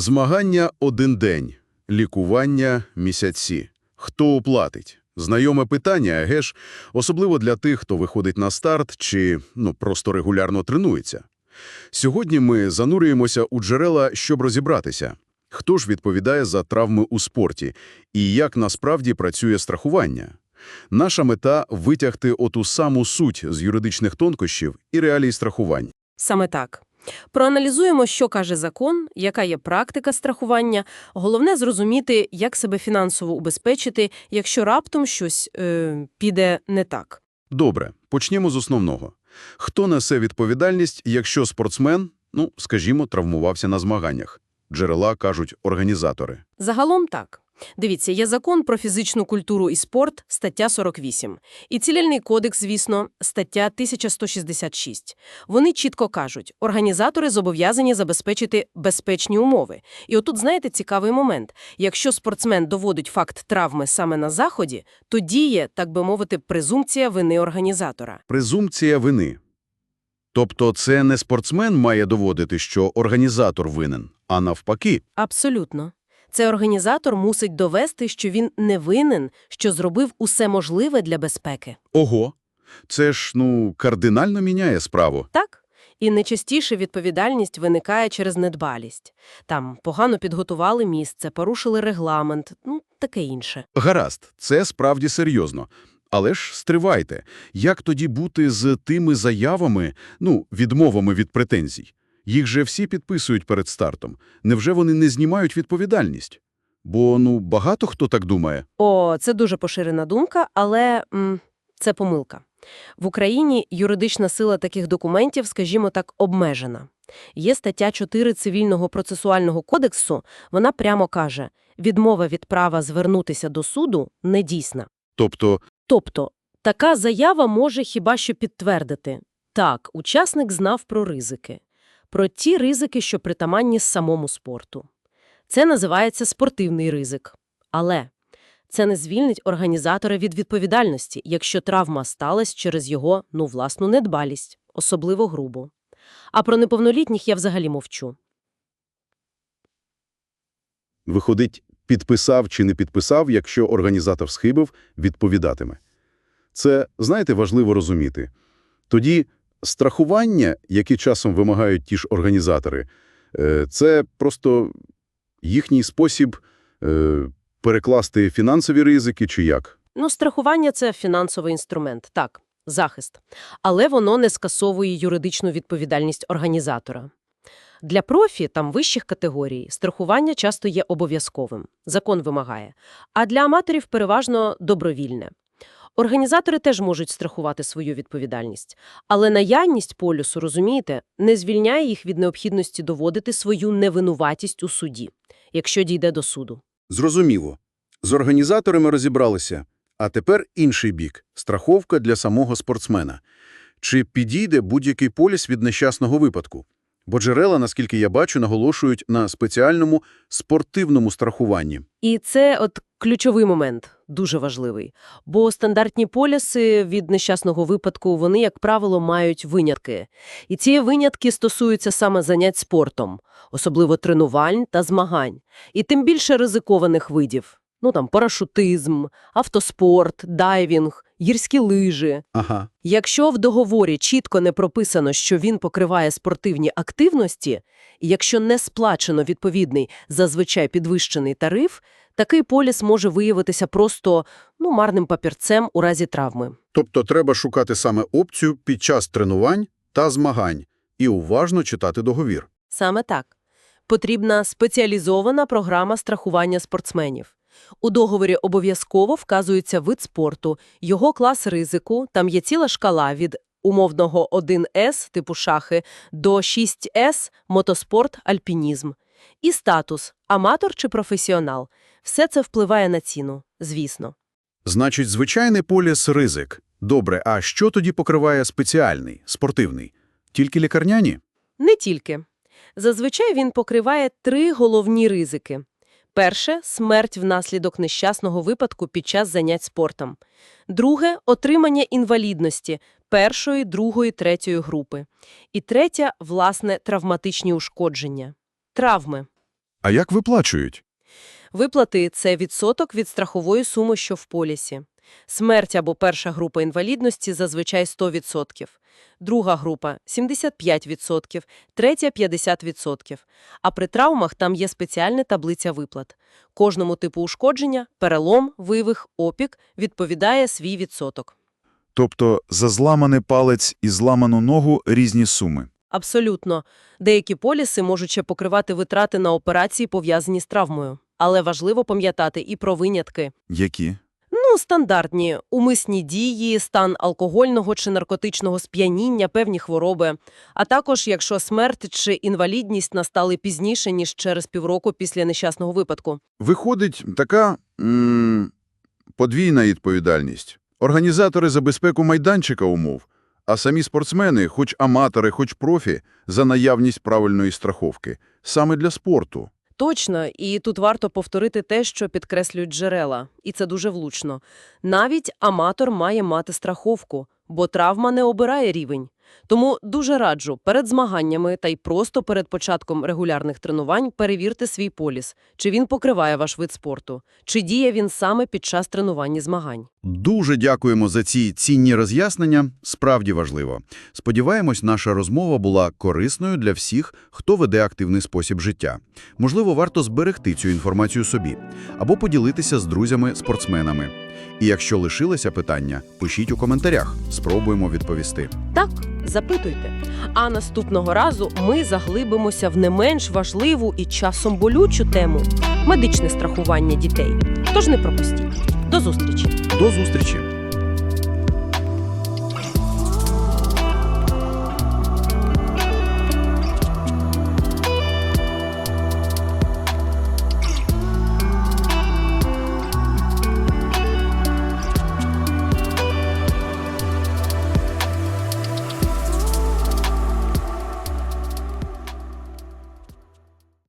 Змагання – один день, лікування – місяці. Хто оплатить? Знайоме питання, еге ж, особливо для тих, хто виходить на старт чи ну, просто регулярно тренується. Сьогодні ми занурюємося у джерела, щоб розібратися. Хто ж відповідає за травми у спорті і як насправді працює страхування? Наша мета – витягти оту саму суть з юридичних тонкощів і реалій страхувань. Саме так. Проаналізуємо, що каже закон, яка є практика страхування. Головне зрозуміти, як себе фінансово убезпечити, якщо раптом щось е, піде не так. Добре, почнімо з основного. Хто несе відповідальність, якщо спортсмен, ну, скажімо, травмувався на змаганнях? Джерела кажуть організатори. Загалом так. Дивіться, є закон про фізичну культуру і спорт, стаття 48. І цілільний кодекс, звісно, стаття 1166. Вони чітко кажуть, організатори зобов'язані забезпечити безпечні умови. І отут, знаєте, цікавий момент. Якщо спортсмен доводить факт травми саме на заході, то діє, так би мовити, презумпція вини організатора. Презумпція вини. Тобто це не спортсмен має доводити, що організатор винен, а навпаки. Абсолютно. Це організатор мусить довести, що він не винен, що зробив усе можливе для безпеки. Ого! Це ж, ну, кардинально міняє справу. Так? І найчастіше відповідальність виникає через недбалість. Там погано підготували місце, порушили регламент, ну, таке інше. Гаразд, це справді серйозно. Але ж стривайте, як тоді бути з тими заявами, ну, відмовами від претензій? Їх же всі підписують перед стартом. Невже вони не знімають відповідальність? Бо, ну, багато хто так думає. О, це дуже поширена думка, але м, це помилка. В Україні юридична сила таких документів, скажімо так, обмежена. Є стаття 4 Цивільного процесуального кодексу, вона прямо каже, відмова від права звернутися до суду недійсна. Тобто, Тобто, така заява може хіба що підтвердити. Так, учасник знав про ризики. Про ті ризики, що притаманні самому спорту. Це називається спортивний ризик. Але це не звільнить організатора від відповідальності, якщо травма сталася через його, ну, власну недбалість, особливо грубу. А про неповнолітніх я взагалі мовчу. виходить, підписав чи не підписав, якщо організатор схибив, відповідатиме. Це, знаєте, важливо розуміти. Тоді страхування, які часом вимагають ті ж організатори, е, це просто їхній спосіб е, перекласти фінансові ризики чи як? Ну, страхування – це фінансовий інструмент, так, захист. Але воно не скасовує юридичну відповідальність організатора. Для профі, там вищих категорій, страхування часто є обов'язковим. Закон вимагає. А для аматорів переважно добровільне. Організатори теж можуть страхувати свою відповідальність. Але наявність полюсу, розумієте, не звільняє їх від необхідності доводити свою невинуватість у суді, якщо дійде до суду. Зрозуміло. З організаторами розібралися. А тепер інший бік – страховка для самого спортсмена. Чи підійде будь-який поліс від нещасного випадку? Бо джерела, наскільки я бачу, наголошують на спеціальному спортивному страхуванні. І це от ключовий момент, дуже важливий. Бо стандартні поліси від нещасного випадку, вони, як правило, мають винятки. І ці винятки стосуються саме занять спортом, особливо тренувань та змагань. І тим більше ризикованих видів. Ну там парашутизм, автоспорт, дайвінг, гірські лижі. Ага. Якщо в договорі чітко не прописано, що він покриває спортивні активності, і якщо не сплачено відповідний, зазвичай підвищений тариф, такий поліс може виявитися просто ну, марним папірцем у разі травми. Тобто треба шукати саме опцію під час тренувань та змагань і уважно читати договір. Саме так. Потрібна спеціалізована програма страхування спортсменів. У договорі обов'язково вказується вид спорту, його клас ризику, там є ціла шкала від умовного 1С типу шахи до 6С – мотоспорт, альпінізм. І статус – аматор чи професіонал. Все це впливає на ціну, звісно. Значить, звичайний поліс – ризик. Добре, а що тоді покриває спеціальний, спортивний? Тільки лікарняні? Не тільки. Зазвичай він покриває три головні ризики. Перше – смерть внаслідок нещасного випадку під час занять спортом. Друге – отримання інвалідності першої, другої, третьої групи. І третє – власне, травматичні ушкодження. Травми. А як виплачують? Виплати – це відсоток від страхової суми, що в полісі. Смерть або перша група інвалідності – зазвичай 100%, друга група – 75%, третя – 50%. А при травмах там є спеціальна таблиця виплат. Кожному типу ушкодження – перелом, вивих, опік – відповідає свій відсоток. Тобто за зламаний палець і зламану ногу різні суми. Абсолютно. Деякі поліси можуть ще покривати витрати на операції, пов'язані з травмою. Але важливо пам'ятати і про винятки. Які? Ну, стандартні – умисні дії, стан алкогольного чи наркотичного сп'яніння, певні хвороби. А також, якщо смерть чи інвалідність настали пізніше, ніж через півроку після нещасного випадку. Виходить така м подвійна відповідальність. Організатори за безпеку майданчика умов, а самі спортсмени, хоч аматори, хоч профі, за наявність правильної страховки. Саме для спорту. Точно, і тут варто повторити те, що підкреслюють джерела. І це дуже влучно. Навіть аматор має мати страховку, бо травма не обирає рівень. Тому дуже раджу перед змаганнями та й просто перед початком регулярних тренувань перевірте свій поліс, чи він покриває ваш вид спорту, чи діє він саме під час тренувань і змагань. Дуже дякуємо за ці цінні роз'яснення. Справді важливо. Сподіваємось, наша розмова була корисною для всіх, хто веде активний спосіб життя. Можливо, варто зберегти цю інформацію собі або поділитися з друзями-спортсменами. І якщо лишилися питання, пишіть у коментарях, спробуємо відповісти. Так, запитуйте. А наступного разу ми заглибимося в не менш важливу і часом болючу тему – медичне страхування дітей. Тож не пропустіть. До зустрічі! До зустрічі!